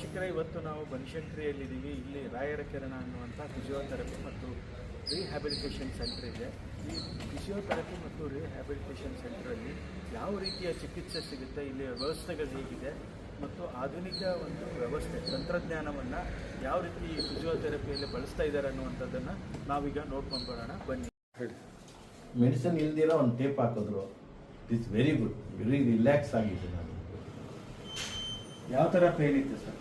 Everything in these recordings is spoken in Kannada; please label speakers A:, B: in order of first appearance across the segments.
A: ವೀಕ್ಷಕರೇ ಇವತ್ತು ನಾವು ಬನಶಂಕರಿಯಲ್ಲಿದ್ದೀವಿ. ಇಲ್ಲಿ ರಾಯರ ಕಿರಣ ಅನ್ನುವಂಥ ಫಿಸಿಯೋಥೆರಪಿ ಮತ್ತು ರಿಹ್ಯಾಬಿಲಿಟೇಷನ್ ಸೆಂಟರ್ ಇದೆ. ಈ ಫಿಸಿಯೋಥೆರಪಿ ಮತ್ತು ರಿಹ್ಯಾಬಿಲಿಟೇಷನ್ ಸೆಂಟ್ರಲ್ಲಿ ಯಾವ ರೀತಿಯ ಚಿಕಿತ್ಸೆ ಸಿಗುತ್ತೆ ಇಲ್ಲಿ ವ್ಯವಸ್ಥೆಗಳು ಹೇಗಿದೆ ಮತ್ತು ಆಧುನಿಕ ಒಂದು ವ್ಯವಸ್ಥೆ ತಂತ್ರಜ್ಞಾನವನ್ನು ಯಾವ ರೀತಿ ಈ ಫಿಸಿಯೋಥೆರಪಿಯಲ್ಲಿ ಬಳಸ್ತಾ ಇದ್ದಾರೆ ಅನ್ನುವಂಥದ್ದನ್ನು ನಾವೀಗ ನೋಡ್ಕೊಂಡು ಬರೋಣ ಬನ್ನಿ. ಹೇಳಿ.
B: ಮೆಡಿಸಿನ್ ಇಲ್ದಿರೋ ಒಂದು ಟೇಪ್ ಹಾಕಿದ್ರು. It's very good very relax ಆಗಿದೆ ನಾನು.
A: ಯಾವ ಥರ ಪೇನ್ ಇತ್ತು ಸರ್?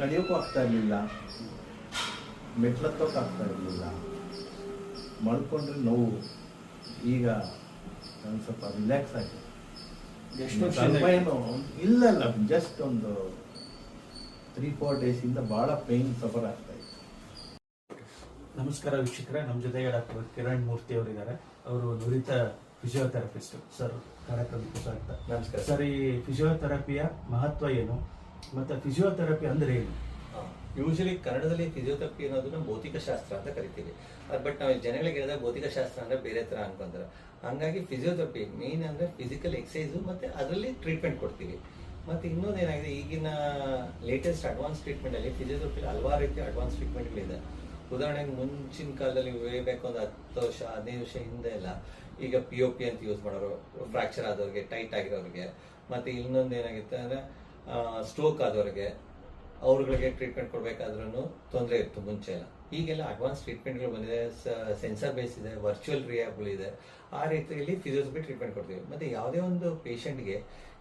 B: ನಡೆಯೋಕ್ಕೂ ಆಗ್ತಾ ಇರಲಿಲ್ಲ ಮೆಟ್ಲತ್ತೋಕೆ ಆಗ್ತಾ ಇರಲಿಲ್ಲ ಮಲ್ಕೊಂಡ್ರೆ ನೋವು. ಈಗ ನಾನು ಸ್ವಲ್ಪ ರಿಲ್ಯಾಕ್ಸ್ ಆಗಿದೆ ಸ್ವಲ್ಪ ಏನು ಇಲ್ಲ ಇಲ್ಲ ಜಸ್ಟ್ ಒಂದು ತ್ರೀ ಫೋರ್ ಡೇಸಿಂದ ಭಾಳ ಪೇಯ್ನ್ ಸಫರ್ ಆಗ್ತಾ ಇತ್ತು
A: ನಮಸ್ಕಾರ ವೀಕ್ಷಕರೇ ನಮ್ಮ ಜೊತೆಗೆ ಡಾಕ್ಟರ್ ಕಿರಣ್ ಮೂರ್ತಿ ಅವರಿದ್ದಾರೆ. ಅವರು ನುರಿತ ಫಿಸಿಯೋಥೆರಪಿಸ್ಟ್ ಸರ್ ಕಾರ್ಯಕ್ರಮಕ್ಕೆ ಸ್ವಾಗತ.
C: ನಮಸ್ಕಾರ.
A: ಸರ್ ಈ ಫಿಸಿಯೋಥೆರಪಿಯ ಮಹತ್ವ ಏನು? ಮತ್ತೆ ಫಿಸಿಯೋಥೆರಪಿ ಅಂದ್ರೆ ಏನು?
C: ಯೂಶಲಿ ಕನ್ನಡದಲ್ಲಿ ಫಿಸಿಯೋಥೆರಪಿ ಅನ್ನೋದನ್ನ ಭೌತಿಕ ಶಾಸ್ತ್ರ ಅಂತ ಕರಿತೀವಿ. ಬಟ್ ನಾವು ಜನಗಳಿಗೆ ಹೇಳಿದಾಗ ಭೌತಿಕ ಶಾಸ್ತ್ರ ಅಂದ್ರೆ ಬೇರೆ ತರ ಅನ್ಕೊಂತಾರೆ. ಹಂಗಾಗಿ ಫಿಸಿಯೋಥೆರಪಿ ಮೇನ್ ಅಂದ್ರೆ ಫಿಸಿಕಲ್ ಎಕ್ಸಸೈಸ್ ಮತ್ತೆ ಅದರಲ್ಲಿ ಟ್ರೀಟ್ಮೆಂಟ್ ಕೊಡ್ತೀವಿ. ಮತ್ತೆ ಇನ್ನೊಂದು ಏನಾಗಿದೆ, ಈಗಿನ ಲೇಟೆಸ್ಟ್ ಅಡ್ವಾನ್ಸ್ ಟ್ರೀಟ್ಮೆಂಟ್ ಅಲ್ಲಿ ಫಿಸಿಯೋಥೆರಪಿ ಹಲವಾರು ರೀತಿಯ ಅಡ್ವಾನ್ಸ್ ಟ್ರೀಟ್ಮೆಂಟ್ಗಳಿದೆ ಉದಾಹರಣೆಗೆ ಮುಂಚಿನ ಕಾಲದಲ್ಲಿ ಬೇಕು ಒಂದು ಹತ್ತು ವರ್ಷ, ಹದಿನೈದು ವರ್ಷ ಹಿಂದೆ ಎಲ್ಲ ಈಗ ಪಿ ಒ ಪಿ ಅಂತ ಯೂಸ್ ಮಾಡೋರು ಫ್ರಾಕ್ಚರ್ ಆದವ್ರಿಗೆ ಟೈಟ್ ಆಗಿರೋರಿಗೆ. ಮತ್ತೆ ಇನ್ನೊಂದು ಏನಾಗುತ್ತೆ ಅಂದ್ರೆ ಸ್ಟ್ರೋಕ್ ಆದವರಿಗೆ ಅವ್ರುಗಳಿಗೆ ಟ್ರೀಟ್ಮೆಂಟ್ ಕೊಡಬೇಕಾದ್ರೂ ತೊಂದರೆ ಇತ್ತು ಮುಂಚೆ ಎಲ್ಲ. ಈಗೆಲ್ಲ ಅಡ್ವಾನ್ಸ್ ಟ್ರೀಟ್ಮೆಂಟ್ಗಳು ಬಂದಿದೆ ಸೆನ್ಸರ್ ಬೇಸ್ ಇದೆ ವರ್ಚುವಲ್ ರಿಯಾಬಲ್ ಇದೆ. ಆ ರೀತಿಯಲ್ಲಿ ಫಿಸಿಯೋಥೆರಪಿ ಟ್ರೀಟ್ಮೆಂಟ್ ಕೊಡ್ತೀವಿ. ಮತ್ತೆ ಯಾವುದೇ ಒಂದು ಪೇಷಂಟ್ಗೆ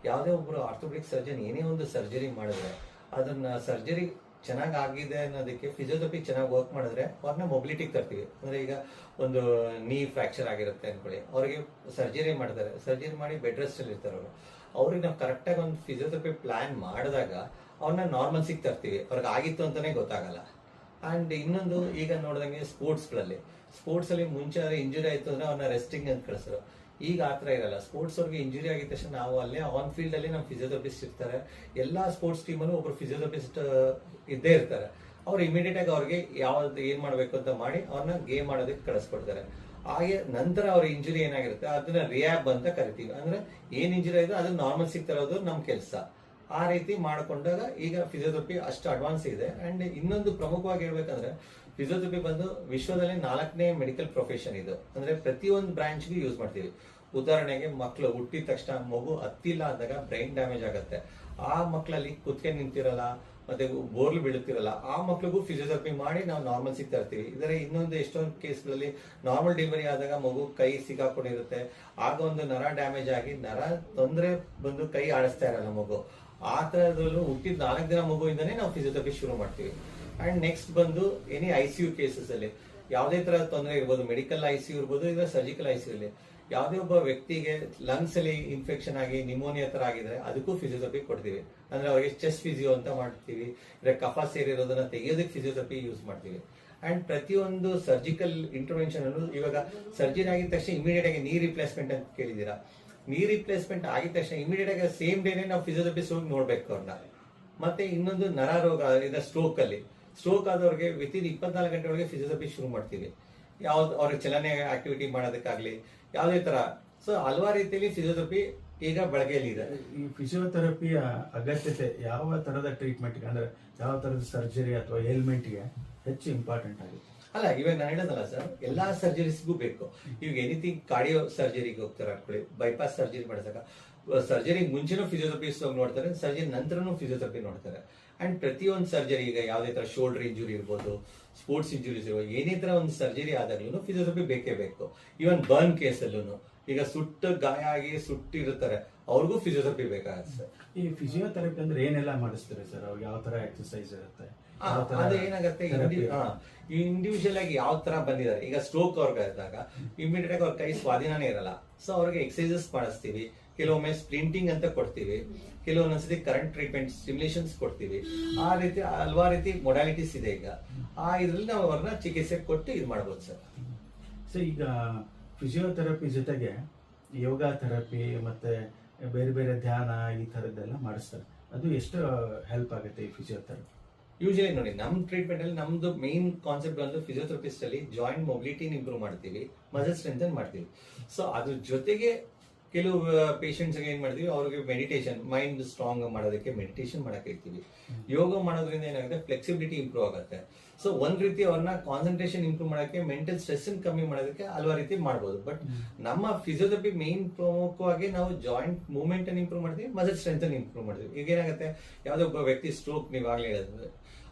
C: ಯಾವುದೇ ಒಬ್ಬರು ಆರ್ಥೋಪೆಡಿಕ್ ಸರ್ಜನ್ ಏನೇ ಒಂದು ಸರ್ಜರಿ ಮಾಡಿದ್ರೆ ಅದನ್ನ ಸರ್ಜರಿ ಚೆನ್ನಾಗಿ ಆಗಿದೆ ಅನ್ನೋದಕ್ಕೆ ಫಿಸಿಯೋಥೆರಪಿ ಚೆನ್ನಾಗಿ ವರ್ಕ್ ಮಾಡಿದ್ರೆ ಅವ್ರನ್ನ ಮೊಬಿಲಿಟಿಗೆ ತರ್ತೀವಿ. ಅಂದ್ರೆ ಈಗ ಒಂದು ನೀ ಫ್ರಾಕ್ಚರ್ ಆಗಿರುತ್ತೆ ಅಂದ್ಕೊಳ್ಳಿ ಅವರಿಗೆ ಸರ್ಜರಿ ಮಾಡ್ತಾರೆ ಸರ್ಜರಿ ಮಾಡಿ ಬೆಡ್ ರೆಸ್ಟ್ ಅಲ್ಲಿ ಇರ್ತಾರೆ ಅವರು. ಅವ್ರಿಗೆ ನಾವು ಕರೆಕ್ಟಾಗಿ ಒಂದು ಫಿಸಿಯೋಥೆರಪಿ ಪ್ಲಾನ್ ಮಾಡಿದಾಗ ಅವ್ರನ್ನ ನಾರ್ಮಲ್ಸಿಗೆ ತರ್ತೀವಿ ಅವ್ರಿಗೆ ಆಗಿತ್ತು ಅಂತಾನೆ ಗೊತ್ತಾಗಲ್ಲ. ಅಂಡ್ ಇನ್ನೊಂದು ಈಗ ನೋಡಿದಂಗೆ ಸ್ಪೋರ್ಟ್ಸ್ಗಳಲ್ಲಿ ಸ್ಪೋರ್ಟ್ಸ್ ಅಲ್ಲಿ ಮುಂಚೆ ಇಂಜುರಿ ಆಯಿತು ಅಂದ್ರೆ ಅವ್ರನ್ನ ರೆಸ್ಟಿಂಗ್ ಅಂತ ಕಳಿಸಿದ್ರು ಈಗ ಆ ಥರ ಇರಲ್ಲ. ಸ್ಪೋರ್ಟ್ಸ್ ಅವ್ರಿಗೆ ಇಂಜುರಿ ಆಗಿದ ತಕ್ಷಣ ನಾವು ಅಲ್ಲೇ ಆನ್ ಫೀಲ್ಡ್ ಅಲ್ಲಿ ನಮ್ಮ ಫಿಸಿಯೋಥೆರಪಿಸ್ಟ್ ಇರ್ತಾರೆ. ಎಲ್ಲಾ ಸ್ಪೋರ್ಟ್ಸ್ ಟೀಮಲ್ಲೂ ಒಬ್ರು ಫಿಸಿಯೋಥೆರಪಿಸ್ಟ್ ಇದ್ದೇ ಇರ್ತಾರೆ. ಅವ್ರು ಇಮಿಡಿಯೇಟ್ ಆಗಿ ಅವ್ರಿಗೆ ಯಾವ್ದು ಏನ್ ಮಾಡಬೇಕು ಅಂತ ಮಾಡಿ ಅವ್ರನ್ನ ಗೇಮ್ ಮಾಡೋದಕ್ಕೆ ಕಳಿಸ್ಕೊಡ್ತಾರೆ. ಹಾಗೆ ನಂತರ ಅವ್ರ ಇಂಜುರಿ ಏನಾಗಿರುತ್ತೆ, ಅದನ್ನ ರಿಯಾಬ್ ಅಂತ ಕರಿತೀವಿ. ಅಂದ್ರೆ ಏನ್ ಇಂಜುರಿ ಆಯ್ತು ಅದನ್ನ ನಾರ್ಮಲ್ ಸಿಗ್ತಿರೋದು ನಮ್ಮ ಕೆಲಸ. ಆ ರೀತಿ ಮಾಡಿಕೊಂಡಾಗ ಈಗ ಫಿಸಿಯೋಥೆರಪಿ ಅಷ್ಟು ಅಡ್ವಾನ್ಸ್ ಇದೆ. ಅಂಡ್ ಇನ್ನೊಂದು ಪ್ರಮುಖವಾಗಿ ಹೇಳ್ಬೇಕಂದ್ರೆ ಫಿಸಿಯೋಥೆರಪಿ ಬಂದು ವಿಶ್ವದಲ್ಲಿ ನಾಲ್ಕನೇ ಮೆಡಿಕಲ್ ಪ್ರೊಫೆಷನ್ ಇದು. ಅಂದ್ರೆ ಪ್ರತಿಯೊಂದು ಬ್ರಾಂಚ್ಗೂ ಯೂಸ್ ಮಾಡ್ತೀವಿ. ಉದಾಹರಣೆಗೆ ಮಕ್ಕಳು ಹುಟ್ಟಿದ ತಕ್ಷಣ ಮಗು ಹತ್ತಿಲ್ಲ ಅಂದಾಗ ಬ್ರೈನ್ ಡ್ಯಾಮೇಜ್ ಆಗುತ್ತೆ. ಆ ಮಕ್ಕಳಲ್ಲಿ ಕುತ್ಕೆ ನಿಂತಿರಲ್ಲ ಮತ್ತೆ ಬೋರ್ಲು ಬೀಳುತ್ತಿರಲ್ಲ, ಆ ಮಕ್ಳಿಗೂ ಫಿಸಿಯೋಥೆರಪಿ ಮಾಡಿ ನಾವು ನಾರ್ಮಲ್ ಸಿಗ್ತಾ ಇರ್ತೀವಿ. ಇದರ ಇನ್ನೊಂದು ಎಷ್ಟೊಂದು ಕೇಸ್ಗಳಲ್ಲಿ ನಾರ್ಮಲ್ ಡೆಲಿವರಿ ಆದಾಗ ಮಗು ಕೈ ಸಿಗಾಕೊಂಡಿರುತ್ತೆ ಆಗ ಒಂದು ನರ ಡ್ಯಾಮೇಜ್ ಆಗಿ ನರ ತೊಂದರೆ ಬಂದು ಕೈ ಆಡಿಸ್ತಾ ಇರಲ್ಲ ಮಗು. ಆ ತರದಲ್ಲೂ ಹುಟ್ಟಿದ ನಾಲ್ಕು ದಿನ ಮಗುವಿಂದನೇ ನಾವು ಫಿಸಿಯೋಥೆರಪಿ ಶುರು ಮಾಡ್ತೀವಿ. ಅಂಡ್ ನೆಕ್ಸ್ಟ್ ಬಂದು any I C U cases ಅಲ್ಲಿ, ಯಾವುದೇ ತರ ತೊಂದರೆ ಇರ್ಬೋದು ಮೆಡಿಕಲ್ ಐ ಸಿ ಯು ಇರ್ಬೋದು, ಇಲ್ಲ ಸರ್ಜಿಕಲ್ ಐ ಸಿ ಯು ಯಾವುದೇ ಒಬ್ಬ ವ್ಯಕ್ತಿಗೆ ಲಂಗ್ಸ್ ಅಲ್ಲಿ ಇನ್ಫೆಕ್ಷನ್ ಆಗಿ ನಿಮೋನಿಯಾ ತರ ಆಗಿದ್ರೆ ಅದಕ್ಕೂ ಫಿಸಿಯೋಥೆರಪಿ ಕೊಡ್ತೀವಿ. ಅಂದ್ರೆ ಅವರಿಗೆ ಚೆಸ್ಟ್ ಫಿಸಿಯೋ ಅಂತ ಮಾಡ್ತೀವಿ ಇಲ್ಲ ಕಫ ಸೇರಿರೋದನ್ನ ತೆಗೆಯೋದಕ್ಕೆ ಫಿಸಿಯೋಥೆರಪಿ ಯೂಸ್ ಮಾಡ್ತೀವಿ. ಅಂಡ್ ಪ್ರತಿಯೊಂದು ಸರ್ಜಿಕಲ್ ಇಂಟರ್ವೆನ್ಷನ್ ಅನ್ನು ಇವಾಗ ಸರ್ಜರಿ ಆಗಿದ ತಕ್ಷಣ ಇಮಿಡಿಯೇಟ್ ಆಗಿ ನೀ ರಿಪ್ಲೇಸ್ಮೆಂಟ್ ಅಂತ ಕೇಳಿದೀರಾ ನೀ ರಿಪ್ಲೇಸ್ಮೆಂಟ್ ಆಗಿದ ತಕ್ಷಣ ಇಮಿಡಿಯೇಟ್ ಆಗಿ ಸೇಮ್ ಡೇನೆ ನಾವು ಫಿಸಿಯೋಥೆರಪಿಸ್ಟ್ ಹೋಗಿ ನೋಡ್ಬೇಕು ಅವ್ರನ್ನ. ಮತ್ತೆ ಇನ್ನೊಂದು ನರ ರೋಗ ಸ್ಟ್ರೋಕ್ ಅಲ್ಲಿ. ಸ್ಟ್ರೋಕ್ ಆದವ್ರಿಗೆ ವಿತ್ ಇನ್ ಇಪ್ಪತ್ನಾಲ್ಕು ಗಂಟೆ ಒಳಗೆ ಫಿಸಿಯೋಥೆರಪಿ ಶುರು ಮಾಡ್ತೀವಿ. ಯಾವ್ದು ಅವ್ರಿಗೆ ಚಲನೆ ಆಕ್ಟಿವಿಟಿ ಮಾಡೋದಕ್ಕಾಗ್ಲಿ ಯಾವುದೇ ತರ. ಸೊ ಹಲವಾರು ರೀತಿಯಲ್ಲಿ ಫಿಸಿಯೋಥೆರಪಿ ಈಗ ಬಳಕೆಯಲ್ಲಿ ಇದೆ.
A: ಈ ಫಿಸಿಯೋಥೆರಪಿಯ ಅಗತ್ಯತೆ ಯಾವ ತರದ ಟ್ರೀಟ್ಮೆಂಟ್ ಅಂದ್ರೆ ಯಾವ ತರದ ಸರ್ಜರಿ ಅಥವಾ ಏಲ್ಮೆಂಟ್ಗೆ ಹೆಚ್ಚು ಇಂಪಾರ್ಟೆಂಟ್ ಆಗುತ್ತೆ
C: ಅಲ್ಲ ಇವಾಗ ನಾನು ಹೇಳೋದಲ್ಲ ಸರ್ ಎಲ್ಲಾ ಸರ್ಜರೀಸ್ಗೂ ಬೇಕು. ಇವಾಗ ಎನಿಥಿಂಗ್ ಕಾರ್ಡಿಯೋ ಸರ್ಜರಿಗೆ ಹೋಗ್ತಾರೆ ಅನ್ಕೊಳ್ಳಿ ಬೈಪಾಸ್ ಸರ್ಜರಿ ಮಾಡಿದಾಗ ಸರ್ಜರಿ ಮುಂಚೆನೂ ಫಿಸಿಯೋಥೆರಪಿಸ್ಟ್ ಹೋಗಿ ನೋಡ್ತಾರೆ ಸರ್ಜರಿ ನಂತರನೂ ಫಿಸಿಯೋಥೆರಪಿ ನೋಡ್ತಾರೆ. ಅಂಡ್ ಪ್ರತಿಯೊಂದು ಸರ್ಜರಿ ಈಗ ಯಾವುದೇ ತರ ಶೋಲ್ಡರ್ ಇಂಜುರಿ ಇರ್ಬೋದು ಸ್ಪೋರ್ಟ್ಸ್ ಇಂಜುರೀಸ್ ಇರ್ಬೋದು ಏನೇ ತರ ಒಂದು ಸರ್ಜರಿ ಆದಾಗ್ಲೂ ಫಿಸಿಯೋಥೆರಪಿ ಬೇಕೇ ಬೇಕು. ಈವನ್ ಬರ್ನ್ ಕೇಸಲ್ಲೂ ಈಗ ಸುಟ್ಟ ಗಾಯ ಆಗಿ ಸುಟ್ಟಿರ್ತಾರೆ ಅವ್ರಿಗೂ ಫಿಸಿಯೋಥೆರಪಿ ಬೇಕಾಗುತ್ತೆ. ಸರ್
A: ಈ ಫಿಸಿಯೋಥೆರಪಿ ಅಂದ್ರೆ ಏನೆಲ್ಲ ಮಾಡಿಸ್ತಾರೆ ಸರ್ ಅವ್ರಿಗೆ ಯಾವ ತರ ಎಕ್ಸರ್ಸೈಸ್ ಇರುತ್ತೆ?
C: ಅದು ಏನಾಗುತ್ತೆ? ಇಂಡಿವಿಜುವಲ್ ಆಗಿ ಯಾವ ತರ ಬಂದಿದ್ದಾರೆ? ಈಗ ಸ್ಟ್ರೋಕ್ ಅವ್ರಿಗೆ ಇದ್ದಾಗ ಇಮಿಡಿಯೇಟ್ ಆಗಿ ಅವ್ರ ಕೈ ಸ್ವಾಧೀನನೇ ಇರಲ್ಲ. ಸೊ ಅವ್ರಿಗೆ ಎಕ್ಸಸೈಸಸ್ ಮಾಡಿಸ್ತೀವಿ. ಕೆಲವೊಮ್ಮೆ ಸ್ಪ್ರಿಂಟಿಂಗ್ ಅಂತ ಕೊಡ್ತೀವಿ ಕೆಲವೊಂದೊಂದ್ಸತಿ ಕರೆಂಟ್ ಟ್ರೀಟ್ಮೆಂಟ್ ಸ್ಟಿಮ್ಯುಲೇಷನ್ಸ್ ಕೊಡ್ತೀವಿ. ಆ ರೀತಿ ಹಲವಾರು ರೀತಿ ಮೊಡಾಲಿಟೀಸ್ ಇದೆ ಈಗ. ಆ ಇದ್ರಲ್ಲಿ ನಾವು ಅವ್ರನ್ನ ಚಿಕಿತ್ಸೆ ಕೊಟ್ಟು ಇದು ಮಾಡ್ಬೋದು ಸರ್.
A: ಸೊ ಈಗ ಫಿಸಿಯೋಥೆರಪಿ ಜೊತೆಗೆ ಯೋಗ ಥೆರಪಿ ಮತ್ತೆ ಬೇರೆ ಬೇರೆ ಧ್ಯಾನ ಈ ಥರದ್ದೆಲ್ಲ ಮಾಡಿಸ್ತಾರೆ. ಅದು ಎಷ್ಟು ಹೆಲ್ಪ್ ಆಗುತ್ತೆ ಈ ಫಿಸಿಯೋಥೆರಪಿ
C: ಯೂಶಲಿ ನೋಡಿ ನಮ್ಮ ಟ್ರೀಟ್ಮೆಂಟ್ ಅಲ್ಲಿ ನಮ್ದು ಮೇನ್ ಕಾನ್ಸೆಪ್ಟ್ ಬಂದು ಫಿಸಿಯೋಥೆರಪಿಸ್ಟ್ ಅಲ್ಲಿ ಜಾಯಿಂಟ್ ಮೊಬಿಲಿಟಿನ ಇಂಪ್ರೂವ್ ಮಾಡ್ತೀವಿ ಮಸಲ್ ಸ್ಟ್ರೆಂಥನ್ ಮಾಡ್ತೀವಿ. ಸೊ ಅದ್ರ ಜೊತೆಗೆ ಕೆಲವು ಪೇಷಂಟ್ಸ್ಗೆ ಏನ್ ಮಾಡ್ತೀವಿ ಅವ್ರಿಗೆ ಮೆಡಿಟೇಷನ್ ಮೈಂಡ್ ಸ್ಟ್ರಾಂಗ್ ಮಾಡೋದಕ್ಕೆ ಮೆಡಿಟೇಷನ್ ಮಾಡಕ್ ಇರ್ತೀವಿ ಯೋಗ ಮಾಡೋದ್ರಿಂದ ಏನಾಗುತ್ತೆ ಫ್ಲೆಕ್ಸಿಬಿಲಿಟಿ ಇಂಪ್ರೂವ್ ಆಗುತ್ತೆ. ಸೊ ಒಂದ್ ರೀತಿ ಅವ್ರನ್ನ ಕಾನ್ಸಂಟ್ರೇಷನ್ ಇಂಪ್ರೂವ್ ಮಾಡೋಕ್ಕೆ ಮೆಂಟಲ್ ಸ್ಟ್ರೆಸ್ ಕಮ್ಮಿ ಮಾಡೋದಕ್ಕೆ ಹಲವಾರು ರೀತಿ ಮಾಡ್ಬೋದು. ಬಟ್ ನಮ್ಮ ಫಿಸಿಯೋಥೆರಪಿ ಮೇನ್ ಪ್ರಮುಖವಾಗಿ ನಾವು ಜಾಯಿಂಟ್ ಮೂವ್ಮೆಂಟ್ ಅನ್ನು ಇಂಪ್ರೂವ್ ಮಾಡ್ತೀವಿ ಮಸಲ್ ಸ್ಟ್ರೆಂತ್ ಅನ್ನು ಇಂಪ್ರೂವ್ ಮಾಡ್ತೀವಿ. ಈಗ ಏನಾಗುತ್ತೆ, ಯಾವುದೋ ಒಬ್ಬ ವ್ಯಕ್ತಿ ಸ್ಟ್ರೋಕ್ ನೀವಾಗಲೇ ಹೇಳಿದ್ರೆ.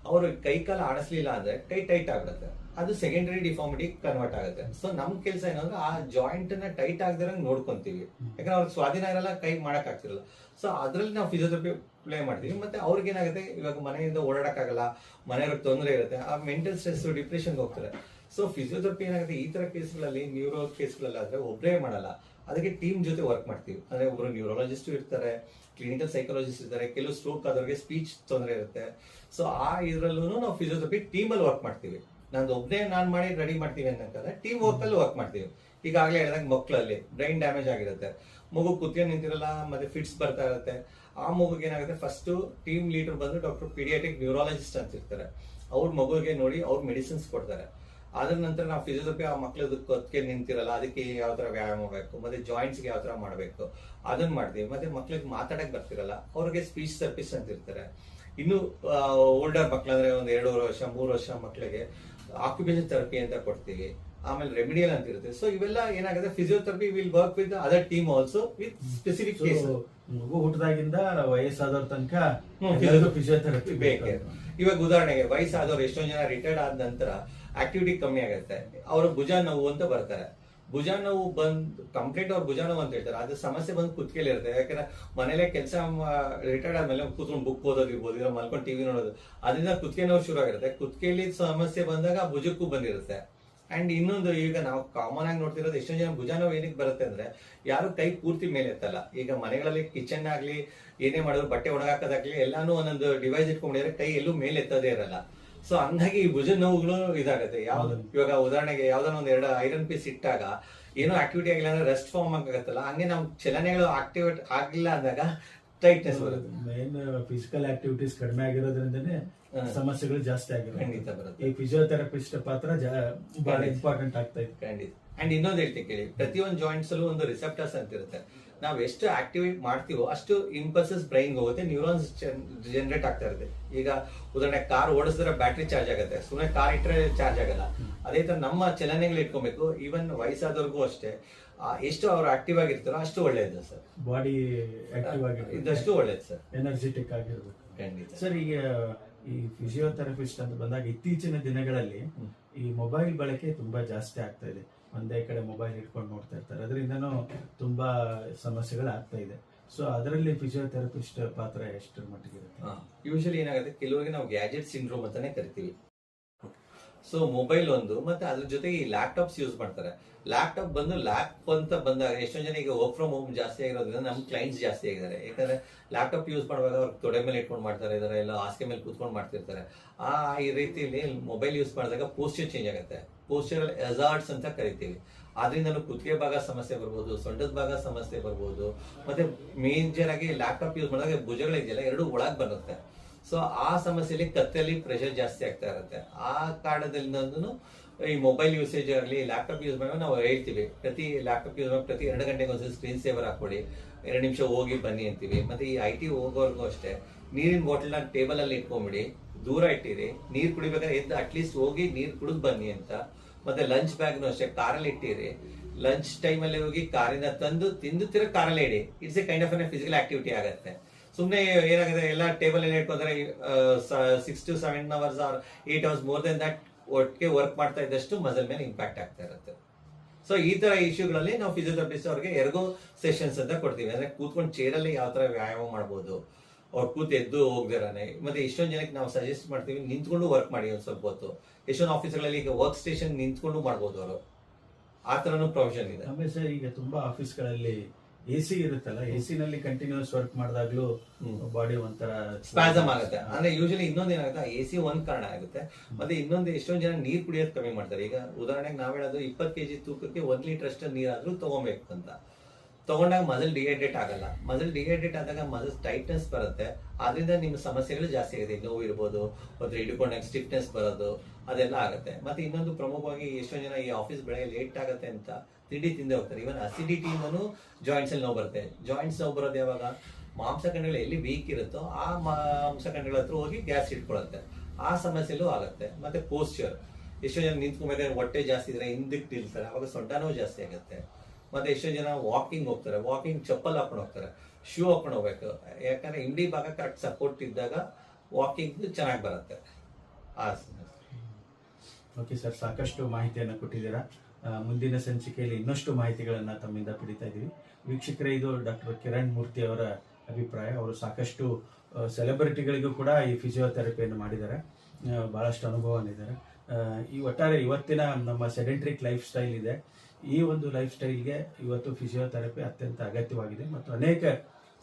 C: ಅವರು ಕೈ ಕಾಲು ಆಡಿಸ್ಲಿಲ್ಲ ಅಂದ್ರೆ ಕೈ ಟೈಟ್ ಆಗ್ಬಿಡುತ್ತೆ. ಅದು ಸೆಕೆಂಡರಿ ಡಿಫಾರ್ಮಿಟಿ ಕನ್ವರ್ಟ್ ಆಗುತ್ತೆ. ಸೊ ನಮ್ ಕೆಲಸ ಏನಂದ್ರೆ ಆ ಜಾಯಿಂಟ್ನ ಟೈಟ್ ಆಗದಿರಂಗ್ ನೋಡ್ಕೊಂತೀವಿ. ಯಾಕಂದ್ರೆ ಅವ್ರಿಗೆ ಸ್ವಾಧೀನ ಇರಲ್ಲ ಕೈ ಮಾಡಕ್ ಆಗ್ತಿರಲ್ಲ. ಸೊ ಅದ್ರಲ್ಲಿ ನಾವು ಫಿಸಿಯೋಥೆರಪಿ ಪ್ಲೇ ಮಾಡ್ತೀವಿ. ಮತ್ತೆ ಅವ್ರಿಗೆ ಏನಾಗುತ್ತೆ ಇವಾಗ ಮನೆಯಿಂದ ಓಡಾಡಕ್ಕಾಗಲ್ಲ ಮನೆಯವ್ರಿಗೆ ತೊಂದರೆ ಇರುತ್ತೆ ಆ ಮೆಂಟಲ್ ಸ್ಟ್ರೆಸ್ ಡಿಪ್ರೆಷನ್ಗೆ ಹೋಗ್ತಾರೆ. ಸೊ ಫಿಸಿಯೋಥೆರಪಿ ಏನಾಗುತ್ತೆ ಈ ತರ ಕೇಸ್ಗಳಲ್ಲಿ ನ್ಯೂರೋ ಕೇಸ್ಗಳಲ್ಲಾದ್ರೆ ಒಬ್ಬರೇ ಮಾಡಲ್ಲ. ಅದಕ್ಕೆ ಟೀಮ್ ಜೊತೆ ವರ್ಕ್ ಮಾಡ್ತೀವಿ. ಅಂದ್ರೆ ಒಬ್ರು ನ್ಯೂರಾಲಜಿಸ್ಟ್ ಇರ್ತಾರೆ ಕ್ಲಿನಿಕಲ್ ಸೈಕಾಲಜಿಸ್ಟ್ ಇರ್ತಾರೆ ಕೆಲವು ಸ್ಟ್ರೋಕ್ ಆದವ್ರಿಗೆ ಸ್ಪೀಚ್ ತೊಂದರೆ ಇರುತ್ತೆ. ಸೊ ಆ ಇದ್ರಲ್ಲೂ ನಾವು ಫಿಸಿಯೋಥೆರಪಿ ಟೀಮಲ್ಲಿ ವರ್ಕ್ ಮಾಡ್ತೀವಿ. ನಂದು ಒಬ್ಬನೇ ನಾನು ಮಾಡಿ ರೆಡಿ ಮಾಡ್ತೀವಿ ಅಂತಂದ್ರೆ ಟೀಮ್ ವರ್ಕ್ ಅಲ್ಲಿ ವರ್ಕ್ ಮಾಡ್ತೀವಿ. ಈಗಾಗಲೇ ಹೇಳಿದಂಗೆ ಮಕ್ಕಳಲ್ಲಿ ಬ್ರೈನ್ ಡ್ಯಾಮೇಜ್ ಆಗಿರುತ್ತೆ. ಮಗು ಕುತ್ಕೊಂಡು ನಿಂತಿರಲ್ಲ, ಮತ್ತೆ ಫಿಟ್ಸ್ ಬರ್ತಾ ಇರುತ್ತೆ. ಆ ಮಗುಗೆ ಏನಾಗುತ್ತೆ ಫಸ್ಟ್ ಟೀಮ್ ಲೀಡರ್ ಬಂದು ಡಾಕ್ಟರ್ ಪೀಡಿಯಾಟಿಕ್ ನ್ಯೂರಾಲಜಿಸ್ಟ್ ಅಂತ ಇರ್ತಾರೆ. ಅವ್ರ ಮಗುಗೆ ನೋಡಿ ಅವ್ರು ಮೆಡಿಸಿನ್ಸ್ ಕೊಡ್ತಾರೆ. ಅದ್ರ ನಂತರ ನಾವು ಫಿಸಿಯೋಥೆರಪಿ ಆ ಮಕ್ಳದ್ದು ಕೊತ್ತಿಗೆ ನಿಂತಿರಲ್ಲ, ಅದಕ್ಕೆ ಯಾವ ತರ ವ್ಯಾಯಾಮ ಬೇಕು ಮತ್ತೆ ಜಾಯಿಂಟ್ಸ್ಗೆ ಯಾವ ತರ ಮಾಡಬೇಕು ಅದನ್ನ ಮಾಡ್ತೀವಿ. ಮತ್ತೆ ಮಕ್ಳಿಗೆ ಮಾತಾಡಕ್ ಬರ್ತಿರಲ್ಲ, ಅವ್ರಿಗೆ ಸ್ಪೀಚ್ ಥೆರಪಿಸ್ಟ್ ಅಂತ ಇರ್ತಾರೆ. ಇನ್ನು ಓಲ್ಡರ್ ಮಕ್ಳಂದ್ರೆ ಒಂದು ಎರಡೂವರೆ ವರ್ಷ, ಮೂರು ವರ್ಷ ಮಕ್ಕಳಿಗೆ ಆಕ್ಯುಪೇಷನ್ ಥೆರಪಿ ಅಂತ ಕೊಡ್ತೀವಿ. ಆಮೇಲೆ ರೆಮಿಡಿಯಲ್ ಅಂತ ಇರುತ್ತೆ. ಸೊ ಇವೆಲ್ಲ ಏನಾಗುತ್ತೆ? Physiotherapy will work with other team also with specific
B: ಮಗು ಹುಟ್ಟದಾಗಿಂದ ವಯಸ್ಸಾದವ್ರ ತನಕ ಫಿಸಿಯೋಥೆರಪಿ
C: ಬೇಕೇ. ಇವಾಗ ಉದಾಹರಣೆಗೆ ವಯಸ್ಸಾದವ್ರು ಎಷ್ಟೊಂದ್ ಜನ ರಿಟೈರ್ಡ್ ಆದ ನಂತರ ಆಕ್ಟಿವಿಟಿ ಕಮ್ಮಿ ಆಗುತ್ತೆ. ಅವರು ಭುಜ ನೋವು ಅಂತ ಬರ್ತಾರೆ. ಭುಜ ನೋವು ಬಂದು ಕಂಪ್ಲೀಟ್ ಅವ್ರು ಭುಜ ನೋವು ಅಂತ ಹೇಳ್ತಾರೆ. ಅದು ಸಮಸ್ಯೆ ಬಂದು ಕುತ್ಕೇಲಿ ಇರುತ್ತೆ ಯಾಕಂದ್ರೆ ಮನೇಲೆ ಕೆಲಸ ರಿಟೈರ್ಡ್ ಆದ್ಮೇಲೆ ಕೂತ್ಕೊಂಡು ಬುಕ್ ಓದೋದಿರ್ಬೋದು, ಇಲ್ಲ ಮಲ್ಕೊಂಡು ಟಿವಿ ನೋಡೋದು. ಅದರಿಂದ ಕುತ್ಕೆ ನೋವು ಶುರು ಆಗಿರುತ್ತೆ ಕುತ್ಕೆಲಿ ಸಮಸ್ಯೆ ಬಂದಾಗ ಭುಜಕ್ಕೂ ಬಂದಿರುತ್ತೆ. ಅಂಡ್ ಇನ್ನೊಂದು ಈಗ ನಾವು ಕಾಮನ್ ಆಗಿ ನೋಡ್ತಿರೋದು ಎಷ್ಟೊಂದು ಜನ ಭುಜ ನೋವು ಏನಕ್ಕೆ ಬರುತ್ತೆ ಅಂದ್ರೆ ಯಾರು ಕೈ ಪೂರ್ತಿ ಮೇಲೆ ಎತ್ತಲ್ಲ ಈಗ ಮನೆಗಳಲ್ಲಿ ಕಿಚನ್ ಆಗ್ಲಿ, ಏನೇ ಮಾಡಿದ್ರು ಬಟ್ಟೆ ಒಣಗಾಕೋದಾಗ್ಲಿ ಎಲ್ಲಾನು ಒಂದೊಂದು ಡಿವೈಸ್ ಇಟ್ಕೊಂಡಿದ್ರೆ ಕೈ ಎಲ್ಲೂ ಮೇಲೆ ಎತ್ತದೇ ಇರಲ್ಲ. ಸೊ ಹಂಗಾಗಿ ಈ ಭುಜ ನೋವುಗಳು ಇದಾಗುತ್ತೆ. ಯಾವ್ದು? ಇವಾಗ ಉದಾಹರಣೆಗೆ ಯಾವ್ದಾನ ಒಂದ್ ಎರಡು ಐರನ್ ಪೀಸ್ ಇಟ್ಟಾಗ ಏನೋ ಆಕ್ಟಿವಿಟಿ ಆಗಿಲ್ಲ ಅಂದ್ರೆ ರೆಸ್ಟ್ ಫಾರ್ಮ್ ಆಗತ್ತಲ್ಲ ಹಂಗೆ ನಮ್ ಚಲನೆಗಳು ಆಕ್ಟಿವೇಟ್ ಆಗಿಲ್ಲ ಅಂದಾಗ ಟೈಟ್ನೆಸ್ ಬರುತ್ತೆ.
B: ಮೇನ್ ಫಿಸಿಕಲ್ ಆಕ್ಟಿವಿಟೀಸ್ ಕಡಿಮೆ ಆಗಿರೋದ್ರಿಂದನೇ ಸಮಸ್ಯೆಗಳು ಜಾಸ್ತಿ ಆಗಿರೋದು.
C: ಖಂಡಿತ ಬರುತ್ತೆ.
B: ಈ ಫಿಸಿಯೋಥೆರಪಿಸ್ಟ್ ಪಾತ್ರ ಬಹಳ ಇಂಪಾರ್ಟೆಂಟ್ ಆಗ್ತಾ ಇದೆ.
C: ಖಂಡಿತ. ಅಂಡ್ ಇನ್ನೊಂದು ಹೇಳ್ತೀನಿ ಕೇಳಿ. ಪ್ರತಿಯೊಂದು ಜಾಯಿಂಟ್ಸ್ ಅಲ್ಲೂ ಒಂದು ರಿಸೆಪ್ಟರ್ಸ್ ಅಂತ ಇರುತ್ತೆ ನಾವು ಎಷ್ಟು ಆಕ್ಟಿವೇಟ್ ಮಾಡ್ತೀವೋ ಅಷ್ಟು ಇಂಪಲ್ಸಸ್ ಬ್ರೈನ್ ಹೋಗುತ್ತೆ ನ್ಯೂರಾನ್ಸ್ ಜನರೇಟ್ ಆಗ್ತಾ ಇರುತ್ತೆ. ಈಗ ಉದಾಹರಣೆ ಕಾರ್ ಓಡಿಸಿದ್ರೆ ಬ್ಯಾಟ್ರಿ ಚಾರ್ಜ್ ಆಗುತ್ತೆ. ಸುಮ್ಮನೆ ಕಾರ್ ಇಟ್ಟರೆ ಚಾರ್ಜ್ ಆಗಲ್ಲ. ಅದೇ ತರ ನಮ್ಮ ಚಲನೆಗಳು ಇಟ್ಕೊಬೇಕು. ಈವನ್ ವಯಸ್ಸಾದವ್ರಿಗೂ ಅಷ್ಟೇ ಎಷ್ಟು ಅವ್ರು ಆಕ್ಟಿವ್ ಆಗಿರ್ತಾರೋ ಅಷ್ಟು ಒಳ್ಳೇದು ಸರ್.
B: ಬಾಡಿ ಆಕ್ಟಿವ್
C: ಇದಷ್ಟು ಒಳ್ಳೇದು ಸರ್.
B: ಎನರ್ಜೆಟಿಕ್ ಆಗಿರ್ಬೇಕು.
C: ಖಂಡಿತ.
B: ಸರ್ ಈಗ ಈ ಫಿಸಿಯೋಥೆರಪಿಸ್ಟ್ ಅಂತ ಬಂದಾಗ ಇತ್ತೀಚಿನ ದಿನಗಳಲ್ಲಿ. ಈ ಮೊಬೈಲ್ ಬಳಕೆ ತುಂಬಾ ಜಾಸ್ತಿ ಆಗ್ತಾ ಇದೆ. ಒಂದೇ ಕಡೆ ಮೊಬೈಲ್ ಇಟ್ಕೊಂಡು ನೋಡ್ತಾ ಇರ್ತಾರೆ. ಅದರಿಂದನೂ ತುಂಬಾ ಸಮಸ್ಯೆಗಳು ಆಗ್ತಾ ಇದೆ. ಸೊ ಅದರಲ್ಲಿ ಫಿಸಿಯೋಥೆರಪಿಸ್ಟ್ ಪಾತ್ರ ಎಷ್ಟರ ಮಟ್ಟಿಗೆ ಇರುತ್ತೆ?
C: ಯೂಶಲಿ ಏನಾಗುತ್ತೆ? ಕೆಲವರಿಗೆ ನಾವು ಗ್ಯಾಜೆಟ್ ಸಿಂಡ್ರೋಮ್ ಅಂತಾನೆ ಕರಿತೀವಿ. ಸೊ ಮೊಬೈಲ್ ಒಂದು, ಮತ್ತೆ ಅದ್ರ ಜೊತೆಗೆ ಈ ಲ್ಯಾಪ್ಟಾಪ್ಸ್ ಯೂಸ್ ಮಾಡ್ತಾರೆ. ಲ್ಯಾಪ್ಟಾಪ್ ಬಂದು ಲ್ಯಾಪ್ ಅಂತ ಬಂದಾಗ ಎಷ್ಟೊಂದು ಜನ ಈಗ ವರ್ಕ್ ಫ್ರಮ್ ಹೋಮ್ ಜಾಸ್ತಿ ಆಗಿರೋದ್ರಿಂದ ನಮ್ಮ ಕ್ಲೈಂಟ್ಸ್ ಜಾಸ್ತಿ ಆಗಿದ್ದಾರೆ. ಯಾಕಂದ್ರೆ ಲ್ಯಾಪ್ಟಾಪ್ ಯೂಸ್ ಮಾಡುವಾಗ ಅವ್ರು ತೊಡೆ ಮೇಲೆ ಇಟ್ಕೊಂಡು ಮಾಡ್ತಾರೆ ಇದಾರೆ ಎಲ್ಲ ಹಾಸಿಗೆ ಮೇಲೆ ಕೂತ್ಕೊಂಡು ಮಾಡ್ತಿರ್ತಾರೆ. ಆ, ಈ ರೀತಿಯಲ್ಲಿ ಮೊಬೈಲ್ ಯೂಸ್ ಮಾಡಿದಾಗ ಪೋಸ್ಚರ್ ಚೇಂಜ್ ಆಗುತ್ತೆ. ಪೋಸ್ಚರಲ್ ಎಜಾರ್ಟ್ಸ್ ಅಂತ ಕರಿತೀವಿ. ಆದ್ರಿಂದ ಕುತ್ತಿಗೆ ಭಾಗ ಸಮಸ್ಯೆ ಬರ್ಬೋದು, ಸೊಂಟದ ಭಾಗ ಸಮಸ್ಯೆ ಬರ್ಬೋದು, ಮತ್ತೆ ಮೇಜರ್ ಆಗಿ ಲ್ಯಾಪ್ಟಾಪ್ ಯೂಸ್ ಮಾಡಿದಾಗ ಭುಜಗಳಿದೆಯಲ್ಲ, ಎರಡು ಒಳಗೆ ಬರುತ್ತೆ. ಸೊ ಆ ಸಮಸ್ಯೆಯಲ್ಲಿ ಕತ್ತಲ್ಲಿ ಪ್ರೆಷರ್ ಜಾಸ್ತಿ ಆಗ್ತಾ ಇರುತ್ತೆ. ಆ ಕಾರಣದಿಂದ ಈ ಮೊಬೈಲ್ ಯೂಸೇಜ್ ಆಗಲಿ ಲ್ಯಾಪ್ಟಾಪ್ ಯೂಸ್ ಮಾಡುವಾಗ ನಾವು ಹೇಳ್ತೀವಿ. ಪ್ರತಿ ಲ್ಯಾಪ್ಟಾಪ್ ಯೂಸ್ ಮಾಡಿ ಪ್ರತಿ ಎರಡು ಗಂಟೆಗೆ ಒಂದ್ಸಲ ಸ್ಕ್ರೀನ್ ಸೇವರ್ ಹಾಕೊಡಿ ಎರಡು ನಿಮಿಷ ಹೋಗಿ ಬನ್ನಿ ಅಂತೀವಿ. ಮತ್ತೆ ಈ ಐ ಟಿ ಹೋಗೋರ್ಗೂ ಅಷ್ಟೇ. ನೀರಿನ ಬಾಟಲ್ನ ಟೇಬಲ್ ಅಲ್ಲಿ ಇಟ್ಕೊಂಬಿಡಿ. ದೂರ ಇಟ್ಟಿರಿ. ನೀರು ಕುಡಿಬೇಕಾದ್ರೆ ಎದ್ದು ಅಟ್ಲೀಸ್ಟ್ ಹೋಗಿ ನೀರು ಕುಡಿದು ಬನ್ನಿ ಅಂತ. ಮತ್ತೆ ಲಂಚ್ ಬ್ಯಾಗ್ನು ಅಷ್ಟೇ. ಕಾರಲ್ಲಿ ಇಟ್ಟಿರಿ. ಲಂಚ್ ಟೈಮಲ್ಲಿ ಹೋಗಿ ಕಾರಿನ ತಂದು, ತಿಂದು ತಿರ ಕಾರಲ್ಲೇ ಇಡಿ. It's a kind of physical activity ಆಗುತ್ತೆ. ಸುಮ್ಮನೆ ಏನಾಗಿದೆ, ಎಲ್ಲ ಟೇಬಲ್ ಎಲ್ಲ ಇಟ್ಕೊಂಡ್ರೆ six to seven hours or eight hours more than that ಒಟ್ಟಿಗೆ ವರ್ಕ್ ಮಾಡ್ತಾ ಇದ್ದಷ್ಟು ಮಸಲ್ ಮೇಲೆ ಇಂಪ್ಯಾಕ್ಟ್ ಆಗ್ತಾ ಇರುತ್ತೆ. ಸೊ ಈ ತರ ಇಶ್ಯೂಗಳಲ್ಲಿ ನಾವು ಫಿಸಿಯೋಥೆರಪಿಸ್ಟ್ ಅವ್ರಿಗೆ ಎರ್ಗೋ ಸೆಷನ್ಸ್ ಅಂತ ಕೊಡ್ತೀವಿ. ಅಂದ್ರೆ ಕೂತ್ಕೊಂಡು ಚೇರಲ್ಲಿ ಯಾವ ತರ ವ್ಯಾಯಾಮ ಮಾಡ್ಬೋದು, ಅವ್ರು ಕೂತ್ ಎದ್ದು ಹೋಗ್ದಿರಾನೆ ಮತ್ತೆ ಎಷ್ಟೊಂದು ಜನಕ್ಕೆ ನಾವು ಸಜೆಸ್ಟ್ ಮಾಡ್ತೀವಿ, ನಿಂತ್ಕೊಂಡು ವರ್ಕ್ ಮಾಡಿ ಒಂದು ಸ್ವಲ್ಪ ಹೊತ್ತು. ಎಷ್ಟೊಂದು ಆಫೀಸ್ಗಳಲ್ಲಿ ಈಗ ವರ್ಕ್ ಸ್ಟೇಷನ್ ನಿಂತ್ಕೊಂಡು ಮಾಡ್ಬೋದು ಅವರು. ಆ ತರನು ಪ್ರೊವಿಷನ್ ಇದೆ.
B: ಆಮೇಲೆ ಸರ್, ಈಗ ತುಂಬಾ ಆಫೀಸ್ಗಳಲ್ಲಿ ಎ ಸಿ ಇರುತ್ತಲ್ಲ ಎ ಸಿ ನಲ್ಲಿ ಕಂಟಿನ್ಯೂಸ್ ವರ್ಕ್ ಮಾಡಿದಾಗ್ಲೂ ಬಾಡಿ ಒಂಥರ
C: ಸ್ಪ್ಯಾಸಮ್ ಆಗುತ್ತೆ. ಅಂದ್ರೆ ಯೂಶಲಿ ಇನ್ನೊಂದು ಏನಾಗುತ್ತೆ ಎ ಸಿ ಒಂದ್ ಕಾರಣ ಆಗುತ್ತೆ. ಮತ್ತೆ ಇನ್ನೊಂದು ಎಷ್ಟೊಂದು ಜನ ನೀರ್ ಕುಡಿಯೋದು ಕಮ್ಮಿ ಮಾಡ್ತಾರೆ. ಈಗ ಉದಾಹರಣೆಗೆ ನಾವ್ ಹೇಳೋದು ಇಪ್ಪತ್ತು ಕೆಜಿ ತೂಕಕ್ಕೆ ಒಂದ್ ಲೀಟರ್ ಅಷ್ಟು ನೀರಾದ್ರೂ ತಗೊಬೇಕು ಅಂತ. ತಗೊಂಡಾಗ ಮಸಲ್ ಡಿಹೈಡ್ರೇಟ್ ಆಗಲ್ಲ. ಮಸಲ್ ಡಿಹೈಡ್ರೇಟ್ ಆದಾಗ ಮಸಲ್ ಟೈಟ್ನೆಸ್ ಬರುತ್ತೆ. ಅದರಿಂದ ನಿಮ್ಮ ಸಮಸ್ಯೆಗಳು ಜಾಸ್ತಿ ಆಗಿದೆ. ನೋವು ಇರ್ಬೋದು, ಮತ್ತೆ ಹಿಡ್ಕೊಂಡಾಗ ಸ್ಟಿಫ್ನೆಸ್ ಬರೋದು, ಅದೆಲ್ಲ ಆಗುತ್ತೆ. ಮತ್ತೆ ಇನ್ನೊಂದು ಪ್ರಮುಖವಾಗಿ ಎಷ್ಟೋ ಜನ ಈ ಆಫೀಸ್ ಬೆಳಗ್ಗೆ ಲೇಟ್ ಆಗುತ್ತೆ ಅಂತ ತಿಂಡಿ ತಿಂದೇ ಹೋಗ್ತಾರೆ. ಇವನ್ ಅಸಿಡಿಟಿಯಿಂದನೂ ಜಾಯಿಂಟ್ಸ್ ಅಲ್ಲಿ ನೋವು ಬರುತ್ತೆ. ಜಾಯಿಂಟ್ಸ್ ನೋವು ಬರೋದು ಯಾವಾಗ? ಮಾಂಸಖಂಡಗಳು ಎಲ್ಲಿ ವೀಕ್ ಇರುತ್ತೋ ಆ ಮಾಂಸಖಂಡಗಳ ಹತ್ರ ಹೋಗಿ ಗ್ಯಾಸ್ ಇಟ್ಕೊಳ್ಳುತ್ತೆ ಆ ಸಮಸ್ಯೆಲೂ ಆಗುತ್ತೆ. ಮತ್ತೆ ಪೋಸ್ಚರ್ ಎಷ್ಟೋ ಜನ ನಿಂತ್ಕೊಂಡ್ಬೇಕಾದ್ರೆ ಹೊಟ್ಟೆ ಜಾಸ್ತಿ ಇದ್ರೆ ಹಿಂದಕ್ಕೆ ನಿಲ್ತಾರೆ. ಅವಾಗ ಸೊಂಟ ನೋವು ಜಾಸ್ತಿ ಆಗುತ್ತೆ. ಮತ್ತೆ ಎಷ್ಟೋ ಜನ ವಾಕಿಂಗ್ ಹೋಗ್ತಾರೆ ವಾಕಿಂಗ್ ಚಪ್ಪಲ್ ಹಾಕೊಂಡು ಹೋಗ್ತಾರೆ ಶೂ ಹಾಕೊಂಡು ಹೋಗ್ಬೇಕು. ಯಾಕಂದ್ರೆ ಹಿಂಡಿ ಭಾಗ ಕರೆಕ್ಟ್ ಸಪೋರ್ಟ್ ಇದ್ದಾಗ ವಾಕಿಂಗ್ ಚೆನ್ನಾಗಿ ಬರುತ್ತೆ.
A: ಓಕೆ ಸರ್ ಸಾಕಷ್ಟು ಮಾಹಿತಿಯನ್ನು ಕೊಟ್ಟಿದ್ದೀರಾ. ಮುಂದಿನ ಸಂಚಿಕೆಯಲ್ಲಿ ಇನ್ನಷ್ಟು ಮಾಹಿತಿಗಳನ್ನು ತಮ್ಮಿಂದ ಪಡಿತಾ ಇದ್ದೀವಿ. ವೀಕ್ಷಕರೇ ಇದು ಡಾಕ್ಟರ್ ಕಿರಣ್ ಮೂರ್ತಿ ಅವರ ಅಭಿಪ್ರಾಯ. ಅವರು ಸಾಕಷ್ಟು ಸೆಲೆಬ್ರಿಟಿಗಳಿಗೂ ಕೂಡ ಈ ಫಿಸಿಯೋಥೆರಪಿಯನ್ನು ಮಾಡಿದ್ದಾರೆ. ಭಾಳಷ್ಟು ಬಹಳಷ್ಟು ಅನುಭವನಿದ್ದಾರೆ ಆ, ಈ ಒಟ್ಟಾರೆ ಇವತ್ತಿನ ನಮ್ಮ ಸೆಡೆಂಟ್ರಿಕ್ ಲೈಫ್ ಸ್ಟೈಲ್ ಇದೆ. ಈ ಒಂದು ಲೈಫ್ ಸ್ಟೈಲ್ಗೆ ಇವತ್ತು ಫಿಸಿಯೋಥೆರಪಿ ಅತ್ಯಂತ ಅಗತ್ಯವಾಗಿದೆ ಮತ್ತು ಅನೇಕ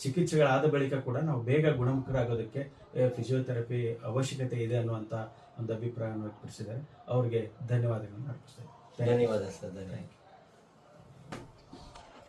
A: ಚಿಕಿತ್ಸೆಗಳಾದ ಬಳಿಕ ಕೂಡ ನಾವು ಬೇಗ ಗುಣಮುಖರಾಗೋದಕ್ಕೆ ಫಿಸಿಯೋಥೆರಪಿ ಅವಶ್ಯಕತೆ ಇದೆ ಅನ್ನುವಂಥ ಒಂದು ಅಭಿಪ್ರಾಯವನ್ನು ವ್ಯಕ್ತಪಡಿಸಿದ್ದಾರೆ. ಅವರಿಗೆ ಧನ್ಯವಾದಗಳನ್ನು Thank
C: ಧನ್ಯವಾದ ಸರ್, ಧನ್ಯವಾದ.